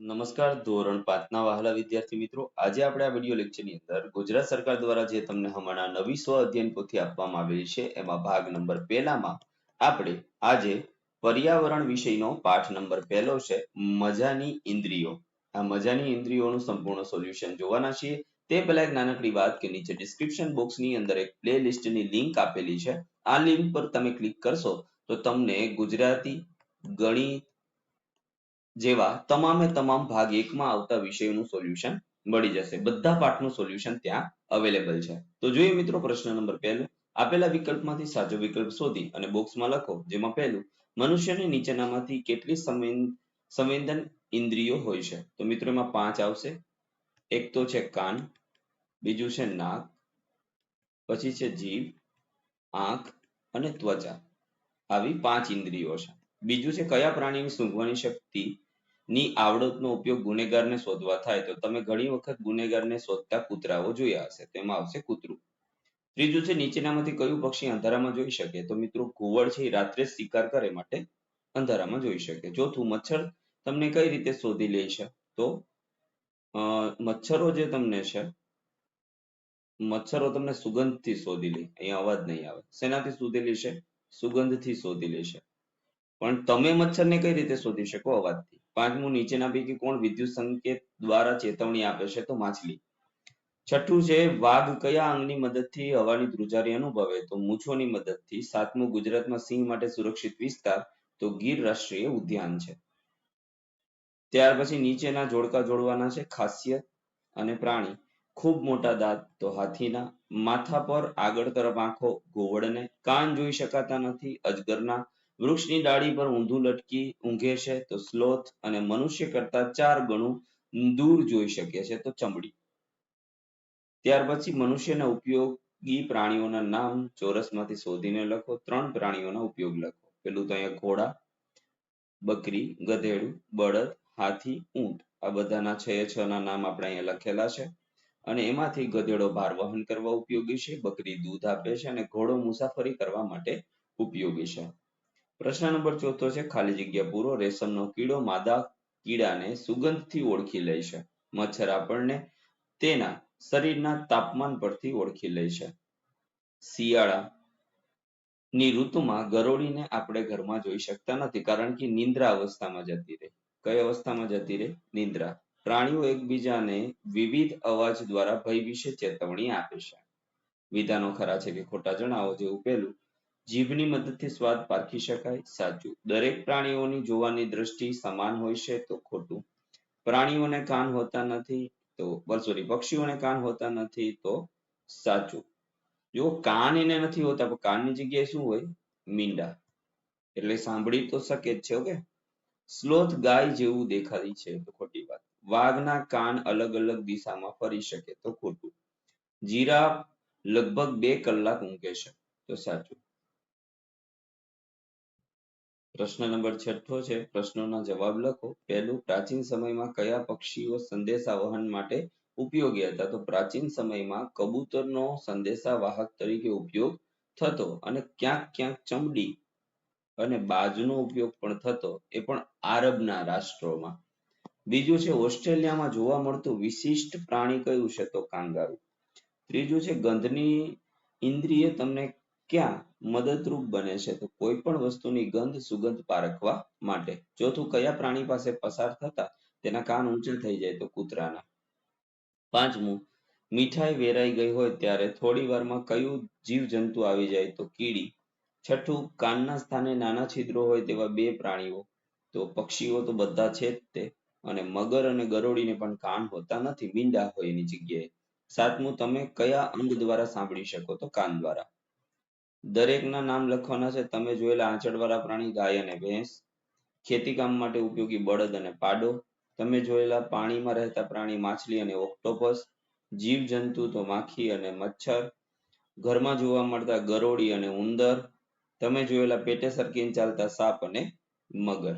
નમસ્કાર, ધોરણ પાંચના વહાલા વિદ્યાર્થી મિત્રો. આજે આપણે આ વીડિયો લેક્ચરની અંદર ગુજરાત સરકાર દ્વારા જે તમને હમણાં નવી સ્વ અધ્યયન પોથી આપવામાં આવેલી છે, એમાં ભાગ નંબર પહેલામાં આપણે આજે પર્યાવરણ વિષયનો પાઠ નંબર પહેલો છે, મજાની ઇન્દ્રિયો. આ મજાની ઇન્દ્રિયોનું સંપૂર્ણ સોલ્યુશન જોવાના છીએ. તે પહેલા એક નાનકડી વાત કે નીચે ડિસ્ક્રિપ્શન બોક્સની અંદર એક playlist ની લિંક આપેલી છે. આ લિંક પર તમે ક્લિક કરશો તો તમને ગુજરાતી, ગણિત જેવા તમામે તમામ ભાગ એકમાં આવતા વિષયોનું સોલ્યુશન મળી જશે. બધા પાઠનું સોલ્યુશન ત્યાં અવેલેબલ છે. તો જોઈએ મિત્રો પ્રશ્ન નંબર પહેલો. આપેલા વિકલ્પમાંથી સાચો વિકલ્પ શોધી અને બોક્સમાં લખો, જેમાં પહેલું, મનુષ્યને નીચેનામાંથી કેટલી સંવેદન ઇન્દ્રિયો હોય છે? તો મિત્રો એમાં પાંચ આવશે. એક તો છે કાન, બીજું છે નાક, પછી છે જીભ, આંખ અને ત્વચા. આવી પાંચ ઇન્દ્રિયો છે. બીજું છે કયા પ્રાણીની સૂંઘવાની શક્તિ ની આવડતનો ઉપયોગ ગુનેગારને શોધવા થાય તો તમે ઘણી વખત ગુનેગારને શોધતા કૂતરાઓ જોયા હશે તેમાં આવશે કૂતરું. ત્રીજું છે, નીચેનામાંથી કયું પક્ષી અંધારામાં જોઈ શકે? તો મિત્રો ઘુવડ છે રાત્રે શિકાર કરે માટે અંધારામાં જોઈ શકે. ચોથું, મચ્છર તમને કઈ રીતે શોધી લે છે? તો મચ્છરો જે તમને છે, મચ્છરો તમને સુગંધથી શોધી લે. અહીંયા અવાજ નહીં આવે. શેનાથી શોધી લેશે સુગંધથી શોધી લેશે પણ તમે મચ્છરને કઈ રીતે શોધી શકો? અવાજથી. પાંચમું નીચેના પૈકી કોણ વિદ્યુત સંકેત દ્વારા ચેતવણી આપે છે તો માછલી. છઠ્ઠું છે, વાઘ કયા અંગની મદદથી હવાની ધ્રુજારી અનુભવે? તો મૂછોની મદદથી. સાતમું, ગુજરાતમાં સિંહ માટે સુરક્ષિત વિસ્તાર. તો ગીર રાષ્ટ્રીય ઉદ્યાન છે. ત્યાર પછી નીચેના જોડકા જોડવાના છે, ખાસિયત અને પ્રાણી. ખૂબ મોટા દાંત, તો હાથીના. માથા પર આગળ તરફ આંખો, ઘોવડને. કાન જોઈ શકાતા નથી, અજગરના. વૃક્ષની ડાળી પર ઊંધું લટકી ઊંઘે છે તો સ્લોથ અને મનુષ્ય કરતા ચાર ગણું દૂર જોઈ શકે છે તો ચમડી. ત્યાર પછી મનુષ્યના ઉપયોગી પ્રાણીઓના નામ ચોરસમાંથી શોધીને લખો. ત્રણ પ્રાણીઓના ઉપયોગ લખો. પેલું તો અહીંયા ઘોડા, બકરી, ગધેડું, બળદ, હાથી, ઊંટ. આ બધાના છ છ ના નામ આપણે અહીંયા લખેલા છે. અને એમાંથી ગધેડો ભાર વહન કરવા ઉપયોગી છે, બકરી દૂધ આપે છે અને ઘોડો મુસાફરી કરવા માટે ઉપયોગી છે. પ્રશ્ન નંબર ચોથો છે, ખાલી જગ્યા પૂરો, રેશમનો કીડો માદા કીડાને સુગંધથી ઓળખી લે છે. મચ્છર આપણને તેના શરીરના તાપમાન પરથી ઓળખી લે છે. શિયાળા ની ઋતુમાં ગરોળીને આપણે ઘરમાં જોઈ શકતા નથી, કારણ કે નિંદ્રા અવસ્થામાં જતી રહે. કઈ અવસ્થામાં જતી રહે? નિંદ્રા. પ્રાણીઓ એકબીજાને વિવિધ અવાજ દ્વારા ભય વિશે ચેતવણી આપે છે. વિધાનો ખરા છે કે ખોટા જણાવો જેવું પહેલું જીભની મદદથી સ્વાદ પારખી શકાય, સાચું. દરેક પ્રાણીઓની જોવાની દ્રષ્ટિ સમાન હોય છે તો ખોટું. પ્રાણીઓને કાન હોતા નથી તો સોરી પક્ષીઓને કાન હોતા નથી તો સાચું. જો કાન એને નથી હોતા પણ કાનની જગ્યાએ શું હોય? મીંડા. એટલે સાંભળી તો શકે જ છે, ઓકે? સ્લોથ ગાય જેવું દેખાય છે, તો ખોટી વાત. વાઘના કાન અલગ અલગ દિશામાં ફરી શકે, તો ખોટું. જીરાફ લગભગ બે કલાક ઊંઘે છે, તો સાચું. પ્રશ્ન નંબર છઠ્ઠો છે, પ્રશ્નોના જવાબ લખો. પહેલું, પ્રાચીન સમયમાં કયા પક્ષીઓ સંદેશા વહન માટે ઉપયોગી હતા? તો પ્રાચીન સમયમાં કબૂતરનો સંદેશા વાહક તરીકે ઉપયોગ થતો અને ક્યાંક ક્યાંક ચમડી અને બાજનો ઉપયોગ પણ થતો, એ પણ આરબના રાષ્ટ્રોમાં. બીજું છે, ઓસ્ટ્રેલિયામાં જોવા મળતું વિશિષ્ટ પ્રાણી કયું છે? તો કાંગારુ. ત્રીજું છે, ગંધની ઇન્દ્રિય તમને ક્યાં મદદરૂપ બને છે તો કોઈ પણ વસ્તુની ગંધ સુગંધ પારખવા માટે. ચોથું, કયા પ્રાણી પાસે પસાર થતા તેના કાન ઊંચા થઈ જાય તો કૂતરાના. પાંચમું, મીઠાઈ વેરાઈ ગઈ હોય ત્યારે થોડી વારમાં કયું જીવજંતુ આવી જાય તો કીડી. છઠ્ઠું, કાનના સ્થાને નાના છિદ્રો હોય તેવા બે પ્રાણીઓ તો પક્ષીઓ તો બધા છે જ તે. અને મગર અને ગરોળીને પણ કાન હોતા નથી, મીંડા હોય એની જગ્યાએ. સાતમું, તમે કયા અંગ દ્વારા સાંભળી શકો તો કાન દ્વારા? દરેકના નામ લખવાના છે. તમે જોયેલા આંચળવાળા પ્રાણી ગાય અને ભેંસ, ખેતી માટે ઉપયોગી બળદ અને પાડો. તમે જોયેલા પાણીમાં રહેતા પ્રાણી માછલી અને ઓક્ટોપસ, જીવજંતુ તો માખી અને મચ્છર. ઘરમાં જોવા મળતા ગરોળી અને ઉંદર. તમે જોયેલા પેટે સરકીને ચાલતા સાપ અને મગર.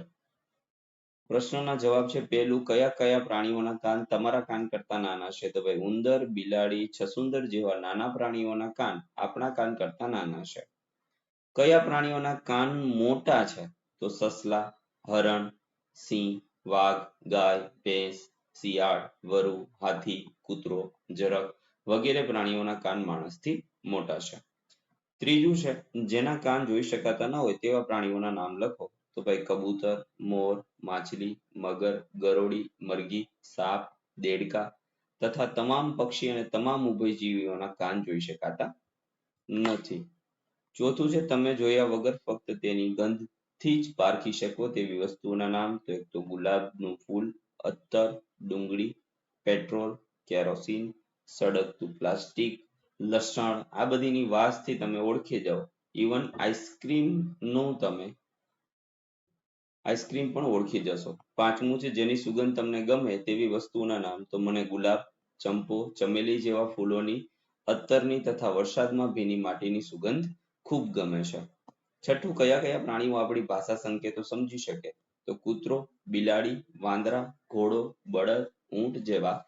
પ્રશ્નના જવાબ છે પહેલું કયા કયા પ્રાણીઓના કાન તમારા કાન કરતા નાના છે? તો ભાઈ ઉંદર, બિલાડી, છસુંદર જેવા નાના પ્રાણીઓના કાન આપણા કાન કરતા નાના છે. કયા પ્રાણીઓના કાન મોટા છે? તો સસલા, હરણ, સિંહ, વાઘ, ગાય, ભેંસ, શિયાળ, વરુ, હાથી, કૂતરો જરક વગેરે પ્રાણીઓના કાન માણસથી મોટા છે. ત્રીજું છે, જેના કાન જોઈ શકાતા ન હોય તેવા પ્રાણીઓના નામ લખો. તો ભાઈ કબૂતર, મોર, માછલી, મગર, ગરોળી, મરઘી, સાપ, દેડકા તથા તમામ પક્ષી અને તમામ ઉભયજીવીઓના કાન જોઈ શકાતા નથી. ચોથું છે, તમે જોયા વગર ફક્ત તેની ગંધથી જ પારખી શકો તેવી વસ્તુઓના નામ. તો એક તો ગુલાબનું ફૂલ, અત્તર, ડુંગળી, પેટ્રોલ, કેરોસીન સળગતું પ્લાસ્ટિક, લસણ આ બધીની વાસથી તમે ઓળખી જાઓ. ઇવન આઈસ્ક્રીમનું તમે આઈસ્ક્રીમ પણ ઓળખી જશો. પાંચમું છે, જેની સુગંધ તમને ગમે તેવી વસ્તુઓના નામ. તો મને ગુલાબ, ચંપો, ચમેલી જેવા ફૂલોની, અત્તરની તથા વરસાદમાં ભીની માટીની સુગંધ ખૂબ ગમે છે. છઠ્ઠું, કયા કયા પ્રાણીઓ આપણી ભાષા સંકેતો સમજી શકે? તો કૂતરો, બિલાડી, વાંદરા, ઘોડો, બળદ, ઊંટ જેવા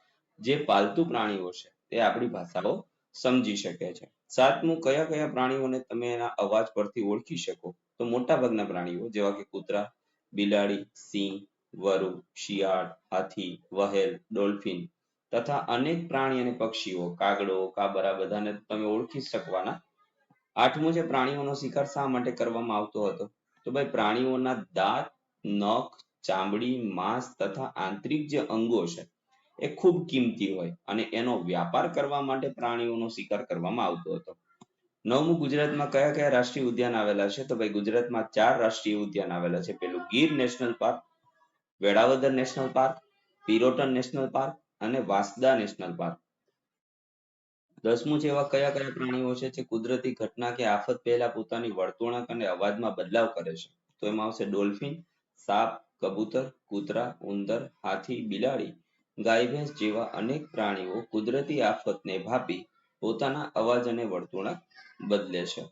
જે પાલતુ પ્રાણીઓ છે, તે આપણી ભાષાઓ સમજી શકે છે. સાતમું, કયા કયા પ્રાણીઓને તમે એના અવાજ પરથી ઓળખી શકો? તો મોટા ભાગના પ્રાણીઓ, જેવા કે કૂતરા બિલાડી, સિંહ, વરુ, શિયાળ, હાથી, વહેલ, ડોલ્ફિન તથા અનેક પ્રાણી અને પક્ષીઓ, કાગડો, કાબરા બધાને તમે ઓળખી શકવાના. આઠમું છે પ્રાણીઓનો શિકાર શા માટે કરવામાં આવતો હતો? તો ભાઈ પ્રાણીઓના દાંત, નખ, ચામડી, માંસ તથા આંતરિક જે અંગો છે એ ખૂબ કિંમતી હોય અને એનો વ્યાપાર કરવા માટે પ્રાણીઓનો શિકાર કરવામાં આવતો હતો. નવમું ગુજરાતમાં કયા કયા રાષ્ટ્રીય ઉદ્યાન આવેલા છે? તો ભાઈ ગુજરાતમાં ચાર રાષ્ટ્રીય ઉદ્યાન આવેલા છે. પેલું Gir national park, Velavadar national park, Pirotan national park અને વાંસદા નેશનલ પાર્ક. દસમું છે એવા કયા કયા પ્રાણીઓ છે જે કુદરતી ઘટના કે આફત પહેલા પોતાની વર્તણૂક અને અવાજમાં બદલાવ કરે છે? તો એમાં આવશે ડોલ્ફિન, સાપ, કબૂતર, કૂતરા, ઉંદર, હાથી, બિલાડી, ગાય, ભેંસ જેવા અનેક પ્રાણીઓ કુદરતી આફતને ભાપી પોતાના અવાજ અને વર્તણૂક બદલે છે.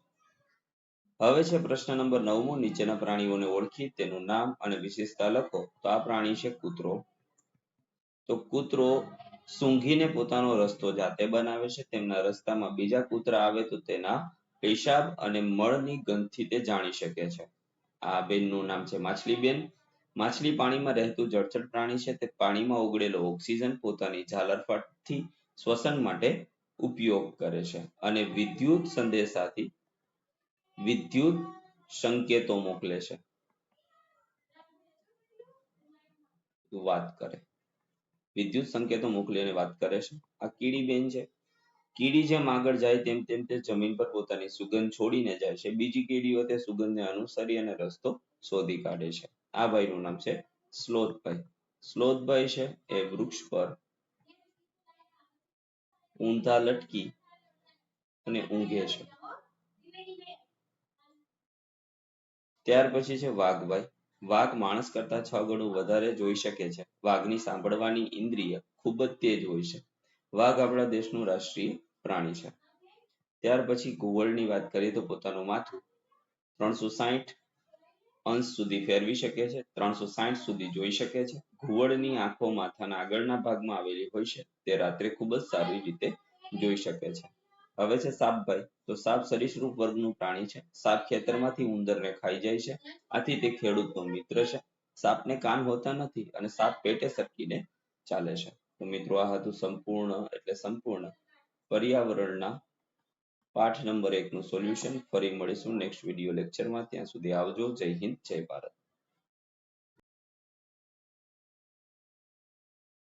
હવે છે પ્રશ્ન નંબર નવમો. નીચેના પ્રાણીઓને ઓળખી તેનું નામ અને વિશેષતા લખો. તો આ પ્રાણી છે કૂતરો. તો કૂતરો સૂંઘીને પોતાનો રસ્તો જાતે બનાવે છે. તેમના રસ્તામાં બીજા કૂતરા આવે તો તેના પેશાબ અને મળની ગંધથી તે જાણી શકે છે. આ બેનનું નામ છે માછલીબેન. માછલી પાણીમાં રહેતું જળચર પ્રાણી છે. તે પાણીમાં ઓગળેલો ઓક્સિજન પોતાની ઝાલરફાટથી શ્વસન માટે ઉપયોગ કરે છે. અને વિદ્યુત સંદેશાથી વિદ્યુત સંકેતો મોકલે છે. વાત કરે. વિદ્યુત સંકેતો મોકલીને વાત કરે છે. આ કીડી બેન છે. કીડી જેમ આગળ જાય તેમ તેમ તે જમીન પર પોતાની સુગંધ છોડીને જાય છે. બીજી કીડીઓ તે સુગંધને અનુસરી અને રસ્તો શોધી કાઢે છે. આ ભાઈનું નામ છે સ્લોતભાઈ. સ્લોતભાઈ છે એ વૃક્ષ પર ઊંધા લટકી અને ઊંઘે છે. ત્યાર પછી છે વાઘભાઈ. વાઘ માણસ કરતા છ ગણું વધારે જોઈ શકે છે. વાઘની સાંભળવાની ઇન્દ્રિય ખૂબ જ તેજ હોય છે. વાઘ આપણા દેશનું રાષ્ટ્રીય પ્રાણી છે. ત્યાર પછી ઘુવડની વાત કરીએ તો પોતાનું માથું. ત્રણસો સાહીઠ અંશ સુધી ફેરવી શકે છે, ત્રણસો સાઠ સુધી જોઈ શકે છે. ઘુવડની આંખો માથાના આગળના ભાગમાં આવેલી હોય છે, તે રાત્રે ખૂબ જ સારી રીતે જોઈ શકે છે. હવે છે સાપભાઈ તો સાપ સરીસૃપ વર્ગનું પ્રાણી છે. સાપ ખેતરમાંથી ઉંદરને ખાઈ જાય છે. આથી તે ખેડૂતનો મિત્ર છે. સાપને કાન હોતા નથી અને સાપ પેટે સરકીને ચાલે છે. તો મિત્રો, આ હતું સંપૂર્ણ એટલે સંપૂર્ણ પર્યાવરણના પાઠ નંબર એક નું સોલ્યુશન ફરી મળીશું નેક્સ્ટ વીડિયો લેક્ચરમાં ત્યાં સુધી આવજો. જય હિન્દ, જય ભારત.